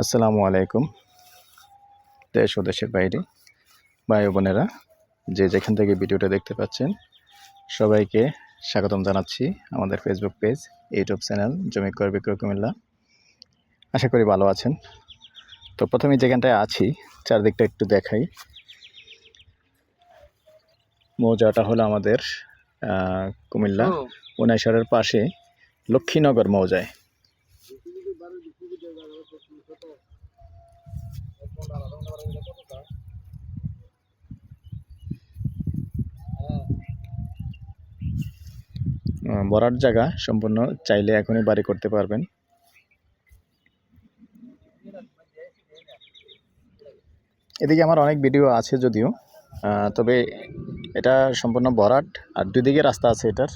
আসসালামু আলাইকুম। দেশ ও দেশের বাইরে ভাই ও বোনেরা যে যেখান থেকে ভিডিওটা দেখতে পাচ্ছেন সবাইকে স্বাগতম জানাচ্ছি আমাদের ফেসবুক পেজ ইউটিউব চ্যানেল জমি কর বিক্রয় কুমিল্লা। আশা করি ভালো আছেন। তো প্রথমে যেখানটায় আছি চারদিকটা একটু দেখাই। মৌজাটা হলো আমাদের কুমিল্লা উনাইশরের পাশে লক্ষ্মীনগর মৌজায়। বরাট জায়গা সম্পূর্ণ চাইলে এখনই বাড়ি করতে পারবেন। এদিকে আমার অনেক ভিডিও আছে যদিও তবে এটা সম্পূর্ণ বরাট, আর দুই দিকে রাস্তা আছে এটার।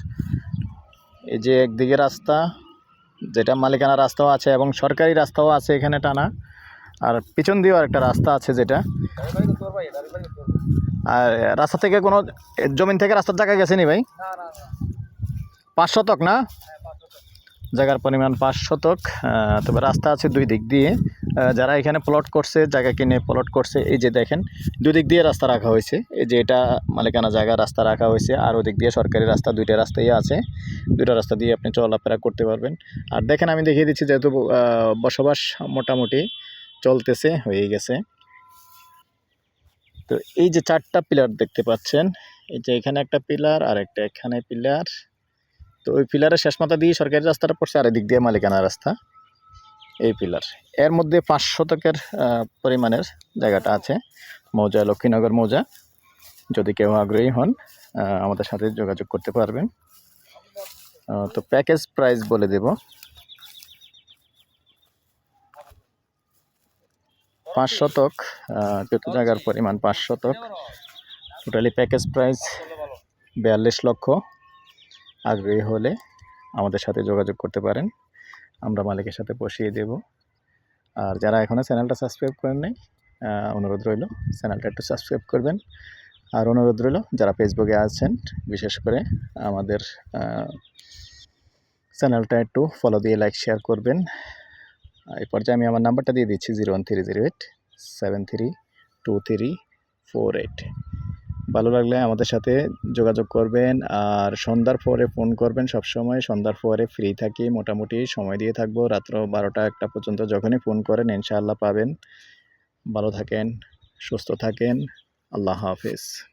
এই যে একদিকে রাস্তা যেটা মালিকানা রাস্তাও আছে এবং সরকারি রাস্তাও আছে এখানে টানা। আর পিছন দিয়েও একটা রাস্তা আছে যেটা। আর রাস্তা থেকে কোনো, জমিন থেকে রাস্তার জায়গা গেছেনি ভাই? পাঁচ শতক না? জায়গার পরিমাণ পাঁচ শতক। তবে রাস্তা আছে দুই দিক দিয়ে। যারা এখানে প্লট করছে, জায়গা কিনে প্লট করছে, এই যে দেখেন, দুদিক দিয়ে রাস্তা রাখা হয়েছে। এই যে এটা মালিকানা জায়গা রাস্তা রাখা হয়েছে, আর ওদিক দিয়ে সরকারি রাস্তা, দুইটা রাস্তাই আছে। দুইটা রাস্তা দিয়ে আপনি চলাফেরা করতে পারবেন। আর দেখেন, আমি দেখিয়ে দিচ্ছি যেহেতু বসবাস মোটামুটি চলতেছে হয়ে গেছে। তো এই যে চারটা পিলার দেখতে পাচ্ছেন, এই যে এখানে একটা পিলার আর একটা এখানে পিলার তো ওই পিলারের শেষ মাথা দিয়ে সরকারি রাস্তাটা পড়ছে, আর এদিক দিয়ে মালিকানা রাস্তা। এই পিলার। এর মধ্যে পাঁচ শতকের পরিমাণের জায়গাটা আছে। মৌজা, লক্ষ্মীনগর মৌজা। যদি কেউ আগ্রহী হন আমাদের সাথে যোগাযোগ করতে পারবেন। তো প্যাকেজ প্রাইস বলে দেব। পাঁচ শতক যত জায়গার পরিমাণ, পাঁচ শতক। টোটালি প্যাকেজ প্রাইস বিয়াল্লিশ লক্ষ। আগ্রহী হলে আমাদের সাথে যোগাযোগ করতে পারেন। আমরা মালিকের সাথে বসিয়ে দেব। আর যারা এখনও চ্যানেলটা সাবস্ক্রাইব করেন নাই অনুরোধ রইল চ্যানেলটা একটু সাবস্ক্রাইব করবেন। আর অনুরোধ রইল যারা ফেসবুকে আছেন, বিশেষ করে আমাদের চ্যানেলটা একটু ফলো দিয়ে লাইক শেয়ার করবেন। এই পর্যায়ে আমি আমার নাম্বারটা দিয়ে দিচ্ছি zero one three zero eight seven three two three four eight ভালো লাগলে আমাদের সাথে যোগাযোগ করবেন আর সন্ধ্যার পরে ফোন করবেন সব সময় সন্ধ্যার পরে ফ্রি থাকি, মোটামুটি সময় দিয়ে থাকব। রাত্র বারোটা একটা পর্যন্ত যখনই ফোন করেন ইনশাআল্লাহ পাবেন। ভালো থাকেন, সুস্থ থাকেন। আল্লাহ হাফেজ।